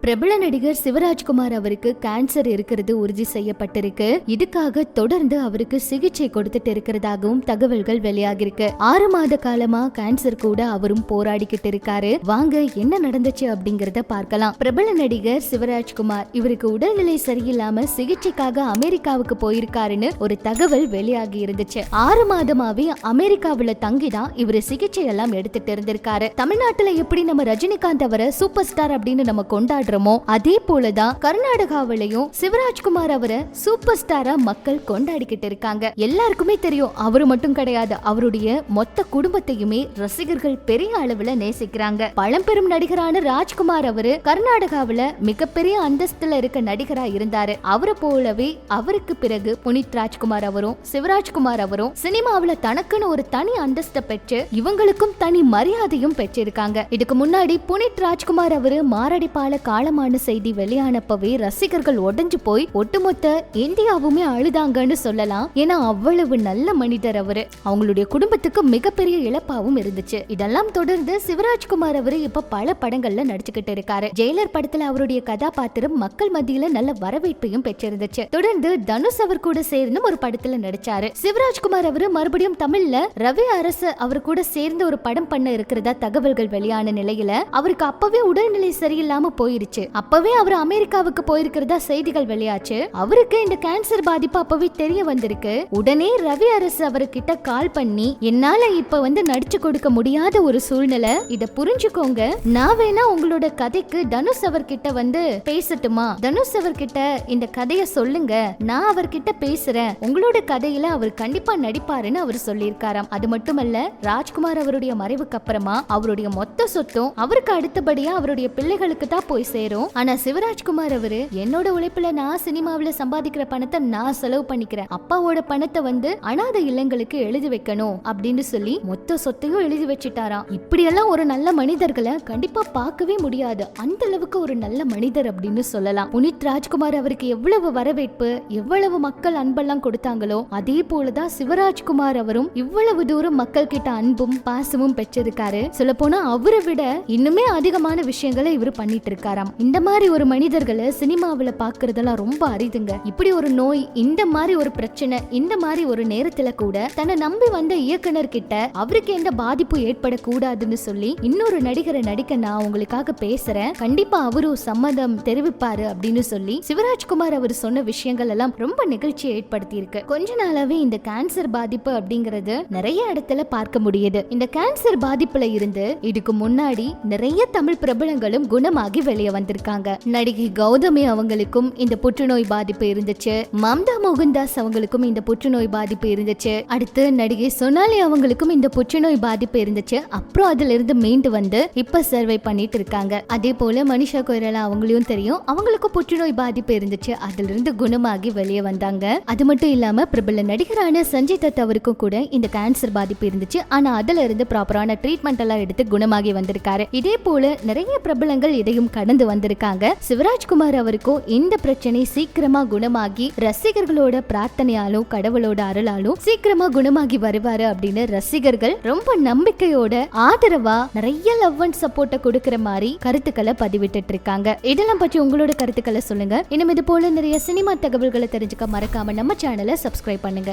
பிரபல நடிகர் சிவராஜ்குமார் அவருக்கு கேன்சர் இருக்கிறது உறுதி செய்யப்பட்டிருக்கு. இதுக்காக தொடர்ந்து அவருக்கு சிகிச்சை கொடுத்துட்டு இருக்கிறதாகவும் தகவல்கள் வெளியாகிருக்கு. ஆறு மாத காலமா கேன்சர் கூட அவரும் போராடிக்கிட்டு இருக்காரு. வாங்க என்ன நடந்துச்சு அப்படிங்கறத பார்க்கலாம். பிரபல நடிகர் சிவராஜ்குமார் இவருக்கு உடல்நிலை சரியில்லாம சிகிச்சைக்காக அமெரிக்காவுக்கு போயிருக்காருன்னு ஒரு தகவல் வெளியாகி இருந்துச்சு. ஆறு மாதமாவே அமெரிக்காவுல தங்கிதான் இவரு சிகிச்சை எல்லாம் எடுத்துட்டு இருந்திருக்காரு. தமிழ்நாட்டுல எப்படி நம்ம ரஜினிகாந்த் அவரை சூப்பர் ஸ்டார் அப்படின்னு நம்ம கொண்டாடுறோமோ அதே போலதான் கர்நாடகாவிலையும் சிவராஜ்குமார் அவரை சூப்பர் ஸ்டாரா மக்கள் கொண்டாடிக்கிட்டு இருக்காங்க. எல்லாருக்குமே தெரியும் அவரு மட்டும் கிடையாது அவருடைய மொத்த குடும்பத்தையுமே ரசிகர்கள் பெரிய அளவுல நேசிக்கிறாங்க. பழம்பெரும் நடிகரான ராஜ்குமார் அவரு கர்நாடகாவுல மிகப்பெரிய அந்தஸ்துல இருக்க நடிகரா இருந்தாரு. அவரை போலவே அவருக்கு பிறகு புனித் ராஜ்குமார் அவரும் சிவராஜ்குமார் அவரும் சினிமாவுல தனக்குன்னு ஒரு தனி அந்தஸ்தை பெற்று இவங்களுக்கும் தனி மரியாதையும் பெற்றிருக்காங்க. இதுக்கு முன்னாடி புனித் ராஜ்குமார் அவரு மாரடைப்பால காலமான செய்தி வெளியானப்பவே ரசிகர்கள் உடைஞ்சு போய் ஒட்டுமொத்த இந்தியாவுமே அழுதாங்கன்னு சொல்லலாம். ஏன்னா அவ்வளவு நல்ல மனிதர் அவரு. அவங்களுடைய குடும்பத்துக்கு மிகப்பெரிய இழப்பாவும் இருந்துச்சு. இதெல்லாம் தொடர்ந்து சிவராஜ்குமார் அவரு இப்ப பல படங்கள்ல நடிச்சுக்கிட்டு இருக்காரு. ஜெயிலர் படத்துல அவருடைய கதாபாத்திரம் மக்கள் மத்தியில நல்ல வரவேற்பையும் பெற்றிருந்துச்சு. தொடர்ந்து தனுஷ் அவர் கூட சேர்ந்து ஒரு படத்துல நடிச்சாரு. சிவராஜ்குமார் அவரு மறுபடியும் தமிழ்ல ரவி அரசு அவர் கூட சேர்ந்து ஒரு படம் பண்ண இருக்கிறதா தகவல்கள் வெளியான நிலையில அவருக்கு அப்பவே உடல்நிலை சரியில்லாம போய் போயிருச்சு அப்பவே அவர் அமெரிக்காவுக்கு போயிருக்கிறதா செய்திகள் வெளியாச்சு. அவருக்கு இந்த கேன்சர் பாதிப்பு அப்பவே தெரிய வந்திருக்கு. உடனே ரவி அரசு அவர்கிட்ட கால் பண்ணி என்னால இப்ப வந்து நடிச்சு கொடுக்க முடியாத ஒரு சூழ்நிலை. இத புரிஞ்சுக்கோங்க. நான் வேணா உங்களோட கதைக்கு தனுஷ் அவர்கிட்ட வந்து பேசட்டுமா? தனுஷ் அவர்கிட்ட இந்த கதைய சொல்லுங்க. நான் அவர்கிட்ட பேசுறேன். உங்களோட கதையில அவர் கண்டிப்பா நடிப்பாருன்னு அவர் சொல்லியிருக்காராம். அது மட்டுமல்ல ராஜ்குமார் அவருடைய மறைவுக்கு அப்புறமா அவருடைய மொத்த சொத்தும் அவருக்கு அடுத்தபடியா அவருடைய பிள்ளைகளுக்கு தான் போய் சேரும். ஆனா சிவராஜ்குமார் அவரு என்னோட உழைப்புல நான் சினிமாவுல சம்பாதிக்கிற பணத்தை நான் செலவு பண்ணிக்கிறேன். அப்பாவோட பணத்தை வந்து அனாதை இல்லங்களுக்கு எழுதி வைக்கணும் அப்படின்னு சொல்லி மொத்த சொத்தையும் எழுதி வச்சிட்டாராம். இப்படியெல்லாம் ஒரு நல்ல மனிதர்களை கண்டிப்பா பார்க்கவே முடியாது. அந்த அளவுக்கு ஒரு நல்ல மனிதர் அப்படின்னு சொல்லலாம். புனித் ராஜ்குமார் அவருக்கு எவ்வளவு வரவேற்பு எவ்வளவு மக்கள் அன்பெல்லாம் கொடுத்தாங்களோ அதே போலதான் சிவராஜ்குமார் அவரும் இவ்வளவு தூரம் மக்கள் கிட்ட அன்பும் பாசமும் பெற்றிருக்காரு. சொல்ல போனா அவரை விட இன்னுமே அதிகமான விஷயங்களை இவர் பண்ணிட்டு வராராம் இந்த மாதிரி ஒரு மனிதர்களை சினிமாவுல பாக்குறதெல்லாம் ரொம்ப அரிதுங்க. இப்படி ஒரு நோய் இந்த மாதிரி ஒரு பிரச்சனை இந்த மாதிரி ஒரு நேரத்துல கூட தன்னை நம்பி வந்த இயக்குனர் கிட்ட அவருக்கு எந்த பாதிப்பும் ஏற்படக்கூடாதுன்னு சொல்லி இன்னொரு நடிகரை நடிக்க நான் உங்களுக்காக பேசுறேன். கண்டிப்பா அவரும் சம்மதம் தெரிவிப்பாரு அப்படின்னு சொல்லி சிவராஜ்குமார் அவர் சொன்ன விஷயங்கள் எல்லாம் ரொம்ப நிகழ்ச்சியை ஏற்படுத்தி இருக்கு கொஞ்ச நாளாவே இந்த கேன்சர் பாதிப்பு அப்படிங்கறது நிறைய இடத்துல பார்க்க முடியுது. இந்த கேன்சர் பாதிப்புல இருந்து இதுக்கு முன்னாடி நிறைய தமிழ் பிரபலங்களும் குணமாகி வெளியே வந்திருக்காங்க. நடிகை கௌதமி அவங்களுக்கும் இந்த புற்றுநோய் பாதிப்பு இருந்துச்சு. மம்தா மோகன்தாஸ் அவங்களுக்கும் இந்த புற்றுநோய் பாதிப்பு இருந்துச்சு. அடுத்து நடிகை சொனாலி அவங்களுக்கும் இந்த புற்றுநோய் பாதிப்பு இருந்துச்சு. அப்புறம் அதுல இருந்து மீண்டு வந்து இப்ப சர்வை பண்ணிட்டு இருக்காங்க. அதே போல மனிஷா கொய்ரலா அவங்களையும் தெரியும். அவங்களுக்கும் புற்றுநோய் பாதிப்பு இருந்துச்சு. அதுல இருந்து குணமாகி வெளியே வந்தாங்க. அது மட்டும் இல்லாம பிரபல நடிகரான சஞ்சய் தத் அவருக்கும் கூட இந்த கேன்சர் பாதிப்பு இருந்துச்சு. ஆனா அதுல இருந்து ப்ராப்பரான ட்ரீட்மெண்ட் எல்லாம் எடுத்து குணமாகி வந்திருக்காரு. இதே போல நிறைய பிரபலங்கள் இதையும் கடந்து வந்திருக்காங்க. சிவராஜ்குமார் அவருக்கும் இந்த பிரச்சனை சீக்கிரமா குணமாகி ரசிகர்களோட பிரார்த்தனையாலும் கடவுளோட அருளாலும் சீக்கிரமா குணமாகி வருவாரு அப்படின்னு ரசிகர்கள் ரொம்ப நம்பிக்கையோட ஆதரவா நிறைய லவ் அண்ட் சப்போர்ட்டை கொடுக்கற மாதிரி கருத்துக்களை பதிவிட்டு இருக்காங்க. இதெல்லாம் பற்றி உங்களோட கருத்துக்களை சொல்லுங்க. இன்னும் இது போல நிறைய சினிமா தகவல்களை தெரிஞ்சுக்க மறக்காம நம்ம சேனலை சப்ஸ்கிரைப் பண்ணுங்க.